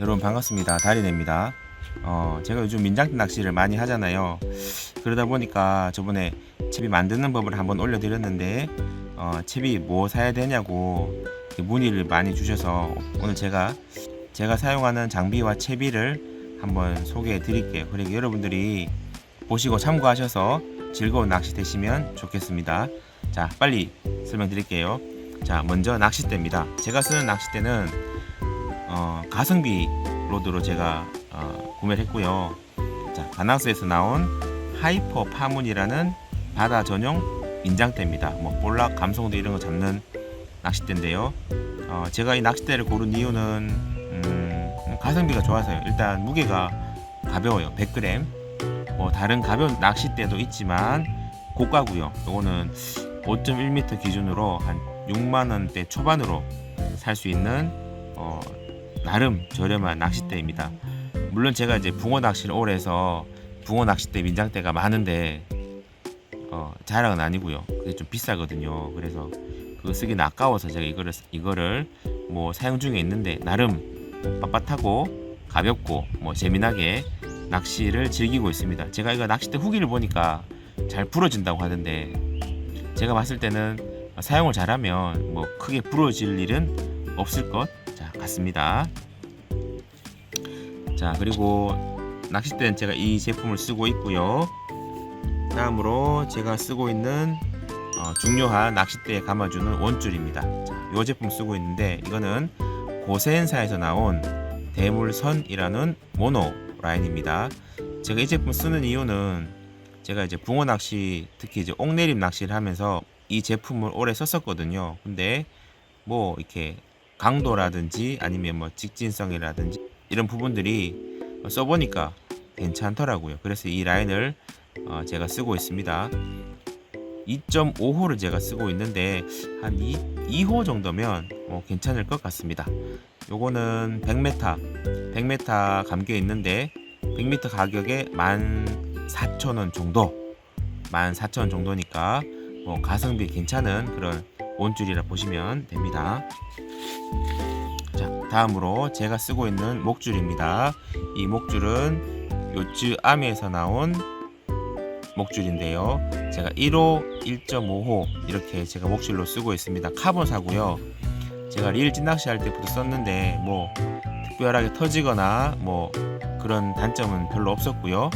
여러분 반갑습니다. 다리네입니다. 어, 제가 요즘 민장대 낚시를 많이 하잖아요. 그러다 보니까 저번에 채비 만드는 법을 한번 올려드렸는데 어, 채비 뭐 사야 되냐고 문의를 많이 주셔서 오늘 제가 제가 사용하는 장비와 채비를 한번 소개해 드릴게요. 그리고 여러분들이 보시고 참고하셔서 즐거운 낚시 되시면 좋겠습니다. 자, 빨리 설명드릴게요. 자, 먼저 낚싯대입니다. 제가 쓰는 낚싯대는 어, 가성비 로드로 제가 어, 구매를 했고요. 자, 바나스에서 나온 하이퍼 파문이라는 바다 전용 인장대입니다. 뭐 볼락, 감성도 이런 거 잡는 낚싯대인데요. 어, 제가 이 낚싯대를 고른 이유는 음, 가성비가 좋아서요. 일단 무게가 가벼워요. 100g. 뭐 다른 가벼운 낚싯대도 있지만 고가고요. 요거는 5.1m 기준으로 한 6만 원대 초반으로 살 수 있는 어, 나름 저렴한 낚싯대입니다. 물론 제가 이제 붕어 낚시를 오래 해서 붕어 낚싯대 민장대가 많은데 어, 자랑은 아니고요. 그게 좀 비싸거든요. 그래서 그거 쓰기는 아까워서 제가 이거를 이거를 뭐 사용 중에 있는데 나름 빳빳하고 가볍고 뭐 재미나게 낚시를 즐기고 있습니다. 제가 이거 낚싯대 후기를 보니까 잘 부러진다고 하던데 제가 봤을 때는 사용을 잘하면 뭐 크게 부러질 일은 없을 것 자, 같습니다. 자, 그리고 낚싯대는 제가 이 제품을 쓰고 있고요. 다음으로 제가 쓰고 있는 어, 중요한 낚싯대에 감아주는 원줄입니다. 자, 이 제품 쓰고 있는데 이거는 고센사에서 나온 대물선이라는 모노 라인입니다. 제가 이 제품 쓰는 이유는 제가 이제 붕어 낚시 특히 이제 옥내림 낚시를 하면서 이 제품을 오래 썼었거든요. 근데 뭐 이렇게 강도라든지 아니면 뭐 직진성이라든지 이런 부분들이 써보니까 괜찮더라고요. 그래서 이 라인을 어, 제가 쓰고 있습니다. 2.5호를 제가 쓰고 있는데 한 2, 호 정도면 어, 괜찮을 것 같습니다. 요거는 100m, 100m 감겨 있는데 100m 가격에 14,000원 정도, 14,000원 정도니까 뭐 가성비 괜찮은 그런 원줄이라 보시면 됩니다. 자, 다음으로 제가 쓰고 있는 목줄입니다. 이 목줄은 요츠 아미에서 나온 목줄인데요. 제가 1호, 1.5호 이렇게 제가 목줄로 쓰고 있습니다. 카본사고요. 제가 리일 찐낚시 할 때부터 썼는데 뭐 특별하게 터지거나 뭐 그런 단점은 별로 없었고요.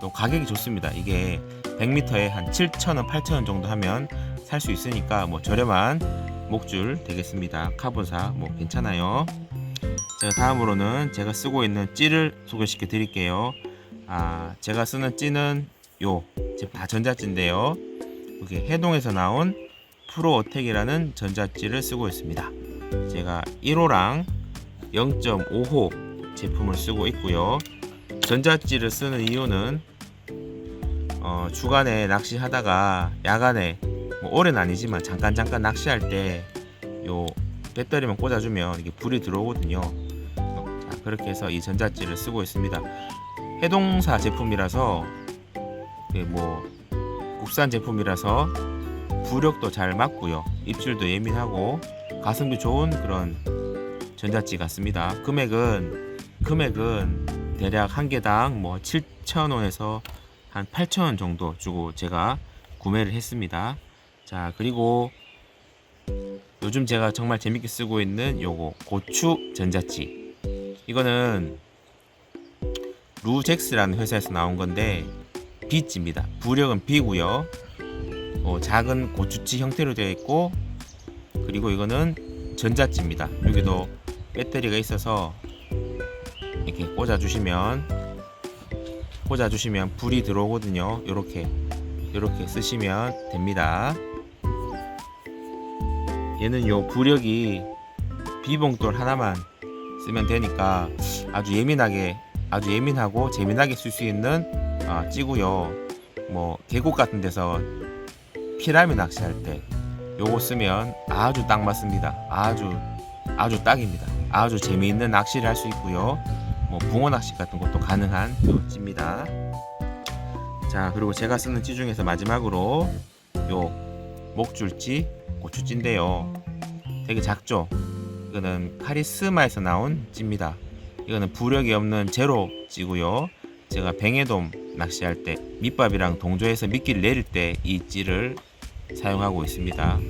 또 가격이 좋습니다. 이게 100m에 한 7,000원, 8,000원 정도 하면 살 수 있으니까 뭐 저렴한 목줄 되겠습니다. 카본사 뭐 괜찮아요. 제가 다음으로는 제가 쓰고 있는 찌를 소개시켜 드릴게요. 아, 제가 쓰는 찌는 요 제품 다 전자찌인데요. 여기 해동에서 나온 프로 어택이라는 전자찌를 쓰고 있습니다. 제가 1호랑 0.5호 제품을 쓰고 있고요. 전자찌를 쓰는 이유는 어, 주간에 낚시하다가 야간에 뭐 올해는 아니지만 잠깐 잠깐 낚시할 때 요 배터리만 꽂아주면 이게 불이 들어오거든요. 어, 자, 그렇게 해서 이 전자찌를 쓰고 있습니다. 해동사 제품이라서 예, 뭐 국산 제품이라서 부력도 잘 맞고요. 입질도 예민하고 가성비 좋은 그런 전자찌 같습니다. 금액은 금액은 대략 한 개당 뭐 7,000원에서 한 8,000원 정도 주고 제가 구매를 했습니다. 자, 그리고 요즘 제가 정말 재밌게 쓰고 있는 요거 고추 전자찌. 이거는 루젝스라는 회사에서 나온 건데 B찌입니다. 부력은 B고요. 어, 작은 고추찌 형태로 되어 있고 그리고 이거는 전자찌입니다. 여기도 배터리가 있어서 이렇게 꽂아 주시면 꽂아 주시면 불이 들어오거든요. 이렇게 이렇게 쓰시면 됩니다. 얘는 요 부력이 비봉돌 하나만 쓰면 되니까 아주 예민하게 아주 예민하고 재미나게 쓸 수 있는 아, 찌고요. 뭐 계곡 같은 데서 피라미 낚시할 때 요거 쓰면 아주 딱 맞습니다. 아주 아주 딱입니다. 아주 재미있는 낚시를 할 수 있고요. 뭐 붕어 낚시 같은 것도 가능한 요 찌입니다. 자 그리고 제가 쓰는 찌 중에서 마지막으로 요 목줄찌 고추찌인데요. 되게 작죠. 이거는 카리스마에서 나온 찌입니다. 이거는 부력이 없는 제로 찌고요. 제가 뱅에돔 낚시할 때 밑밥이랑 동조해서 미끼를 내릴 때 이 찌를 사용하고 있습니다.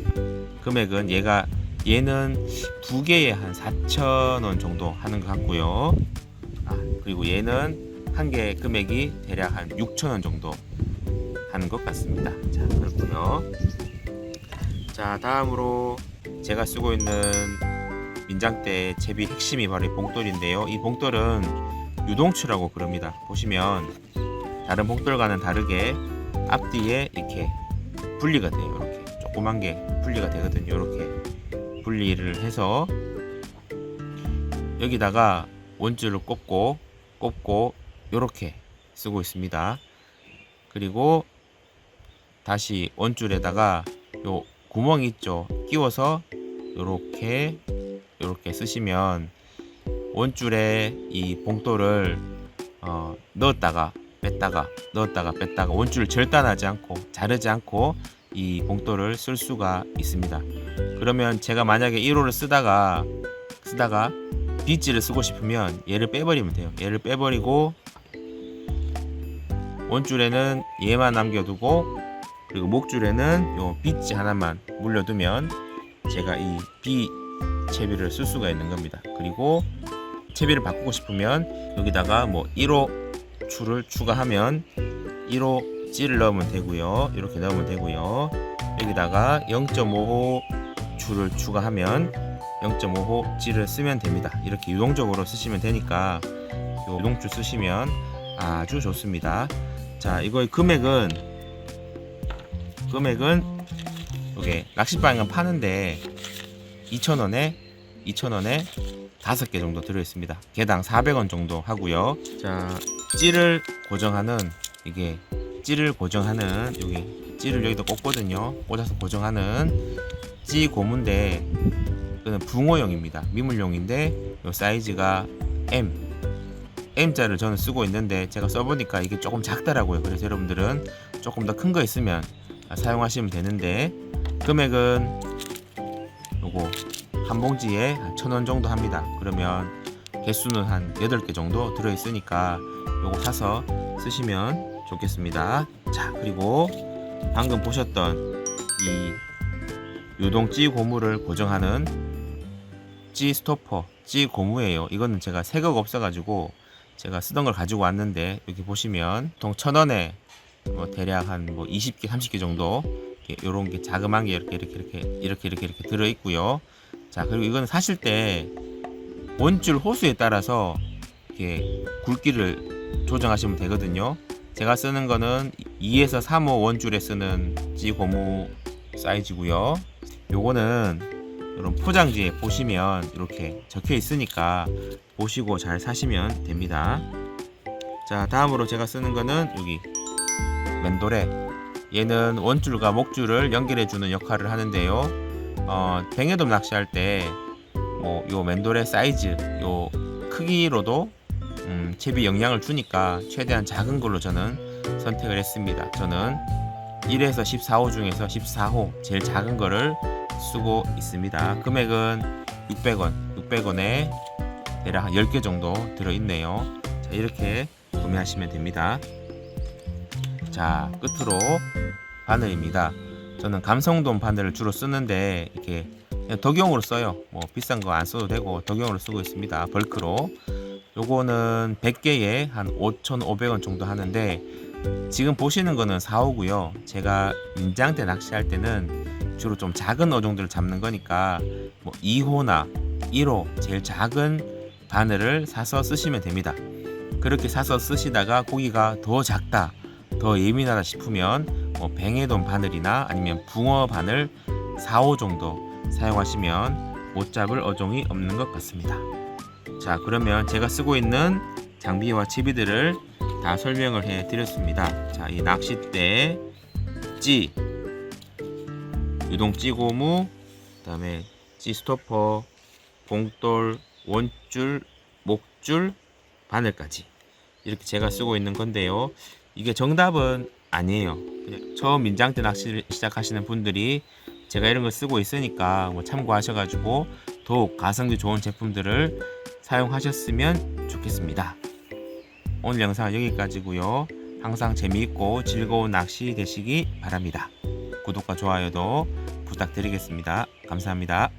금액은 얘가 얘는 두 개에 한 4,000원 정도 하는 것 같고요. 아, 그리고 얘는 한 개 금액이 대략 한 6,000원 정도 하는 것 같습니다. 자, 그렇고요. 자, 다음으로 제가 쓰고 있는 민장대 채비 핵심이 바로 이 봉돌인데요. 이 봉돌은 유동추라고 그럽니다. 보시면 다른 봉돌과는 다르게 앞뒤에 이렇게 분리가 돼요. 이렇게 조그만 게 분리가 되거든요. 이렇게 분리를 해서 여기다가 원줄을 꼽고 꼽고 이렇게 쓰고 있습니다. 그리고 다시 원줄에다가 요 구멍 있죠. 끼워서 이렇게 이렇게 쓰시면 원줄에 이 봉돌을 어, 넣었다가 뺐다가 넣었다가 뺐다가 원줄을 절단하지 않고 자르지 않고 이 봉돌을 쓸 수가 있습니다. 그러면 제가 만약에 1호를 쓰다가 쓰다가 빗질을 쓰고 싶으면 얘를 빼버리면 돼요. 얘를 빼버리고 원줄에는 얘만 남겨두고 그리고 목줄에는 요 빗지 하나만 물려두면 제가 이 비 채비를 쓸 수가 있는 겁니다. 그리고 채비를 바꾸고 싶으면 여기다가 뭐 1호 줄을 추가하면 1호 찌를 넣으면 되고요. 이렇게 넣으면 되고요. 여기다가 0.5호 줄을 추가하면 0.5호 찌를 쓰면 됩니다. 이렇게 유동적으로 쓰시면 되니까 요 유동줄 쓰시면 아주 좋습니다. 자, 이거의 금액은 금액은 이게 낚시방은 파는데 2,000원에 2,000원에 다섯 개 정도 들어 있습니다. 개당 400원 정도 하고요. 자, 찌를 고정하는 이게 찌를 고정하는 여기 찌를 여기다 꽂거든요. 꽂아서 고정하는 찌 고무인데 이거는 붕어용입니다. 미물용인데 요 사이즈가 M M자를 저는 쓰고 있는데 제가 써보니까 이게 조금 작더라고요. 그래서 여러분들은 조금 더 큰 거 있으면 사용하시면 되는데 금액은 요거 한 봉지에 한천원 정도 합니다. 그러면 개수는 한 8개 정도 들어있으니까 요거 사서 쓰시면 좋겠습니다. 자, 그리고 방금 보셨던 이 유동찌 고무를 고정하는 찌 스토퍼, 찌 고무예요. 이거는 제가 새거가 없어가지고 제가 쓰던 걸 가지고 왔는데 여기 보시면 보통 천 원에 뭐 대략 한 뭐 20개, 30개 정도 요런 게 자그마한 게 이렇게 이렇게 이렇게 이렇게 이렇게 이렇게 들어 있고요. 자 그리고 이거는 사실 때 원줄 호수에 따라서 이렇게 굵기를 조정하시면 되거든요. 제가 쓰는 거는 2에서 3호 원줄에 쓰는 찌 고무 사이즈고요. 요거는 이런 포장지에 보시면 이렇게 적혀 있으니까 보시고 잘 사시면 됩니다. 자 다음으로 제가 쓰는 거는 여기 맨도레 얘는 원줄과 목줄을 연결해 주는 역할을 하는데요. 어, 뱅에돔 낚시할 때, 뭐, 요 맨돌의 사이즈, 요 크기로도, 음, 채비 영향을 주니까 최대한 작은 걸로 저는 선택을 했습니다. 저는 1에서 14호 중에서 14호, 제일 작은 거를 쓰고 있습니다. 금액은 600원, 600원에 대략 한 10개 정도 들어있네요. 자, 이렇게 구매하시면 됩니다. 자, 끝으로 바늘입니다. 저는 감성돔 바늘을 주로 쓰는데 이렇게 덕용으로 써요. 뭐 비싼 거 안 써도 되고 덕용으로 쓰고 있습니다. 벌크로. 요거는 100개에 한 5,500원 정도 하는데 지금 보시는 거는 4호고요. 제가 민장대 낚시할 때는 주로 좀 작은 어종들을 잡는 거니까 뭐 2호나 1호 제일 작은 바늘을 사서 쓰시면 됩니다. 그렇게 사서 쓰시다가 고기가 더 작다, 더 예민하다 싶으면 뭐 뱅에돔 바늘이나 아니면 붕어 바늘 4호 정도 사용하시면 못 잡을 어종이 없는 것 같습니다. 자, 그러면 제가 쓰고 있는 장비와 채비들을 다 설명을 해 드렸습니다. 자, 이 낚싯대, 찌, 유동 찌고무, 그다음에 찌 스토퍼, 봉돌, 원줄, 목줄, 바늘까지 이렇게 제가 쓰고 있는 건데요. 이게 정답은 아니에요. 처음 민장대 낚시를 시작하시는 분들이 제가 이런 걸 쓰고 있으니까 뭐 참고하셔가지고 더욱 가성비 좋은 제품들을 사용하셨으면 좋겠습니다. 오늘 영상은 여기까지고요. 항상 재미있고 즐거운 낚시 되시기 바랍니다. 구독과 좋아요도 부탁드리겠습니다. 감사합니다.